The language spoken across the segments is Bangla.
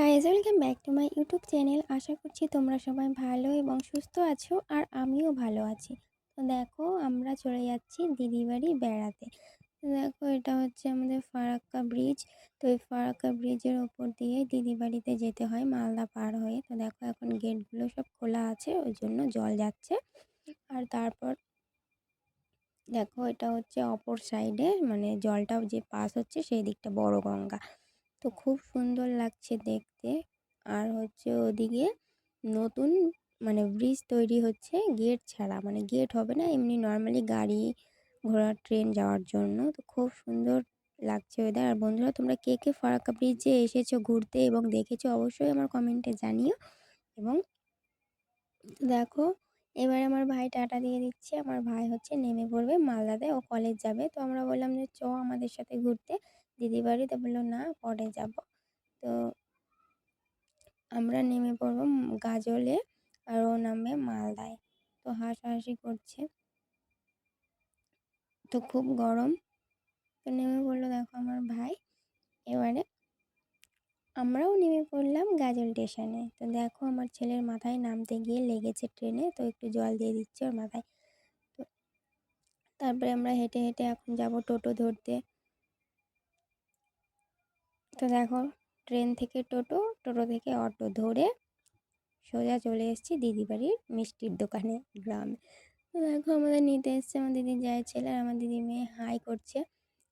Guys welcome back to my YouTube channel আশা করছি তোমরা সবাই ভালো এবং সুস্থ আছো আর আমিও ভালো আছি। তো দেখো, আমরা চলে যাচ্ছি দিদি বাড়ি বেড়াতে দেখো, এটা হচ্ছে আমাদের ফারাক্কা ব্রিজ তো এই ফারাক্কা ব্রিজের ওপর দিয়ে দিদি বাড়িতে যেতে হয়, মালদা পার হয়ে। তো দেখো, এখন গেটগুলো সব খোলা আছে, ওই জন্য জল যাচ্ছে। আর তারপর দেখো, এটা হচ্ছে অপর সাইডে মানে জলটা যে পাস হচ্ছে, সেই দিকটা বড় গঙ্গা। তো খুব সুন্দর লাগছে দেখতে। আর হচ্ছে ওদিকে নতুন মানে ব্রিজ তৈরি হচ্ছে গেট ছাড়া। মানে গেট হবে না, এমনি নর্মালি গাড়ি ঘোড়া ট্রেন যাওয়ার জন্য। তো খুব সুন্দর লাগছে ওদের আর বন্ধুরা, তোমরা কে কে ফারাক্কা ব্রিজে এসেছ ঘুরতে এবং দেখেছ অবশ্যই আমার কমেন্টে জানিও। এবং দেখো, এবার আমার ভাই টাটা দিয়ে দিচ্ছে। আমার ভাই হচ্ছে নেমে পড়বে, মালদাতে। ও কলেজ যাবে। তো আমরা বললাম যে চ আমাদের সাথে ঘুরতে। দিদি বাড়িতে বলল, না, পরে যাব। তো আমরা নেমে পড়ব গাজলে আর ও নামবে মালদায়। তো হাসাহাসি করছে। তো খুব গরম। তো নেমে পড়ল, দেখো আমার ভাই। এবারে আমরাও নেমে পড়লাম গাজল স্টেশনে। তো দেখো আমার ছেলের মাথায় নামতে গিয়ে লেগেছে ট্রেনে, তো একটু জল দিয়ে দিচ্ছে ওর মাথায়। তো তারপরে আমরা হেঁটে হেঁটে এখন যাব টোটো ধরতে। তো দেখো, ট্রেন থেকে টোটো টোটো থেকে অটো ধরে সোজা চলে এসেছি দিদি বাড়ির মিষ্টির দোকানে গ্রামে। তো দেখো, আমাদের নিতে এসছে আমার দিদির যায় ছেলে আর আমার দিদি মেয়ে হাই করছে।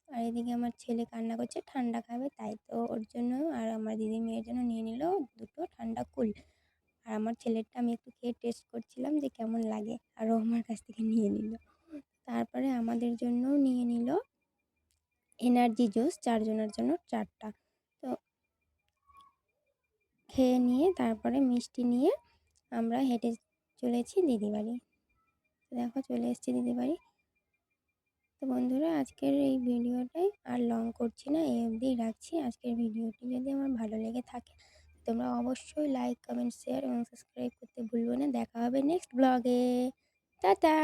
আর এদিকে আমার ছেলে কান্না করছে, ঠান্ডা খাবে, তাই তো ওর জন্য আর আমার দিদি মেয়ের জন্য নিয়ে নিল দুটো ঠান্ডা কুল। আর আমার ছেলেরটা আমি একটু খেয়ে টেস্ট করছিলাম যে কেমন লাগে, আর ও আমার কাছ থেকে নিয়ে নিল। তারপরে আমাদের জন্যও নিয়ে নিল এনার্জি জুস চারজনের জন্য চারটা। খেয়ে নিয়ে তারপরে মিষ্টি নিয়ে আমরা হেঁটে চলেছি দিদি বাড়ি। দেখো চলে এসেছি দিদি বাড়ি। তো বন্ধুরা, আজকের এই ভিডিওটাই আর লং করছি না, এই অবধিই রাখছি। আজকের ভিডিওটি যদি আমার ভালো লেগে থাকে, তোমরা অবশ্যই লাইক কমেন্ট শেয়ার এবং সাবস্ক্রাইব করতে ভুলবে না। দেখা হবে নেক্সট ব্লগে টাটা!